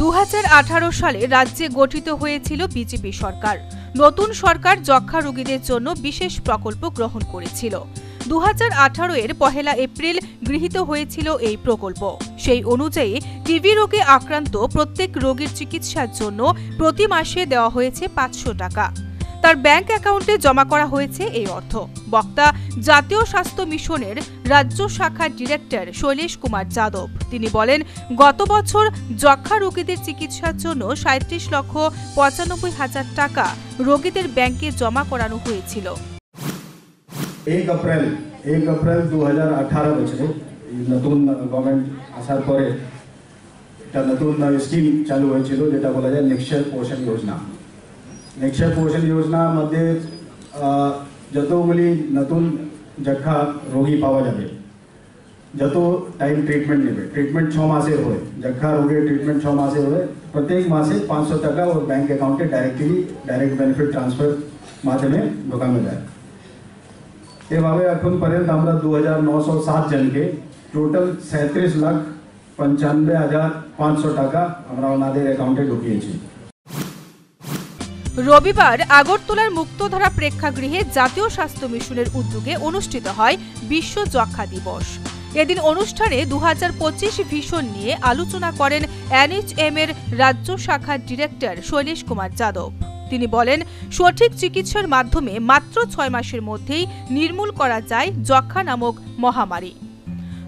দু হাজার আঠারো সালে রাজ্যে গঠিত হয়েছিল বিজেপি সরকার। নতুন সরকার যক্ষা রোগীদের জন্য বিশেষ প্রকল্প গ্রহণ করেছিল। দু হাজার আঠারো এর পহেলা এপ্রিল গৃহীত হয়েছিল এই প্রকল্প। সেই অনুযায়ী টিবি রোগে আক্রান্ত প্রত্যেক রোগীর চিকিৎসার জন্য প্রতি মাসে দেওয়া হয়েছে পাঁচশো টাকা। তার ব্যাংক অ্যাকাউন্টে জমা করা হয়েছে এই অর্থ। বক্তা জাতীয় স্বাস্থ্য মিশনের রাজ্য শাখার ডিরেক্টর শৈলেশ কুমার যাদব। তিনি বলেন, গত বছর যক্ষা রোগীদের চিকিৎসার জন্য সাঁত্রিশ লক্ষ পঁচানব্বই হাজার টাকা রোগীদের ব্যাংকে জমা করানো হয়েছিল। এক এপ্রিল এক এপ্রিল দু হাজার আঠারো বছরে নতুন গভর্নমেন্ট আসার পরে একটা নতুন স্কিম চালু হয়েছিল, যেটা বলা যায় নিশ্চয় পোষণ যোজনা। निक्षय पोषण योजना मध्य जतो उंगली नतून जखा रोगी पावा जाए जतो टाइम ट्रीटमेंट नहीं ट्रीटमेंट छः मासे हो जखा रोगी ट्रीटमेंट छः मासे हो प्रत्येक मासे 500 सौ टका और बैंक अकाउंट के डायरेक्टली डायरेक्ट बेनिफिट ट्रांसफ़र माध्यम में धोखा मिल जाए। ये भावे अखुन पर्यत हम दो जन के टोटल सैंतीस लाख पंचानवे हज़ार पाँच सौ टका हमारा अकाउंटे ढुकी है রবিবার আগরতলার মুক্তধারা প্রেক্ষাগৃহে জাতীয় স্বাস্থ্য মিশনের উদ্যোগে অনুষ্ঠিত হয় বিশ্ব যক্ষা দিবস। এদিন অনুষ্ঠানে দুহাজার পঁচিশ ভিশন নিয়ে আলোচনা করেন এনএইচএম এর রাজ্য শাখার ডিরেক্টর শৈলেশ কুমার যাদব। তিনি বলেন, সঠিক চিকিৎসার মাধ্যমে মাত্র ছয় মাসের মধ্যেই নির্মূল করা যায় যক্ষা নামক মহামারী।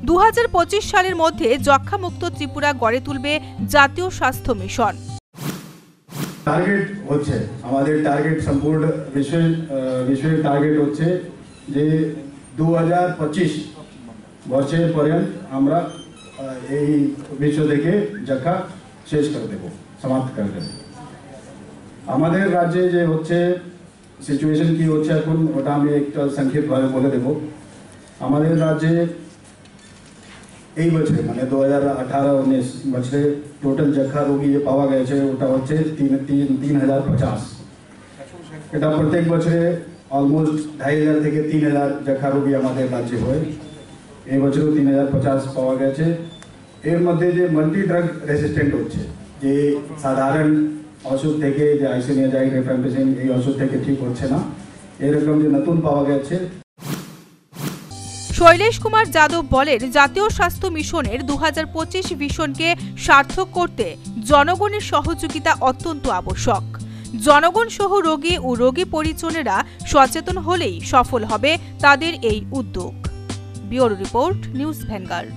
দু হাজার পঁচিশ সালের মধ্যে যক্ষামুক্ত ত্রিপুরা গড়ে তুলবে জাতীয় স্বাস্থ্য মিশন। টার্গেট হচ্ছে আমাদের টার্গেট সম্পূর্ণ বিশ্বের আহ, বিশ্বের টার্গেট হচ্ছে যে দু হাজার পঁচিশ বছর পর্যন্ত আমরা আহ, এই বিশ্ব থেকে যক্ষা শেষ করে দেব সমাপ্ত করে দেব আমাদের রাজ্যে যে হচ্ছে সিচুয়েশন কি হচ্ছে এখন ওটা আমি একটা সংক্ষিপ্তভাবে বলে দেব আমাদের রাজ্যে এই বছরে মানে দু হাজার আঠারো উনিশ বছরে টোটাল যক্ষা রোগী যে পাওয়া গেছে ওটা হচ্ছে তিন তিন তিন হাজার পঞ্চাশ এটা প্রত্যেক বছরে অলমোস্ট ঢাই হাজার থেকে তিন হাজার যক্ষা রোগী আমাদের রাজ্যে হয় এই বছরও তিন হাজার পঞ্চাশ পাওয়া গেছে এর মধ্যে যে মাল্টি ড্রাগ রেসিস্টেন্ট হচ্ছে যে সাধারণ ওষুধ থেকে যে আইসোনিয়াজাইড রেফ্রাম্পিসিন এই ওষুধ থেকে ঠিক হচ্ছে না এরকম যে নতুন পাওয়া গেছে শৈলেশ কুমার যাদব বলেন, জাতীয় স্বাস্থ্য মিশনের দু মিশনকে সার্থক করতে জনগণের সহযোগিতা অত্যন্ত আবশ্যক। জনগণ সহ রোগী ও রোগী পরিজনেরা সচেতন হলেই সফল হবে তাদের এই উদ্যোগ। Bureau report, news Vanguard.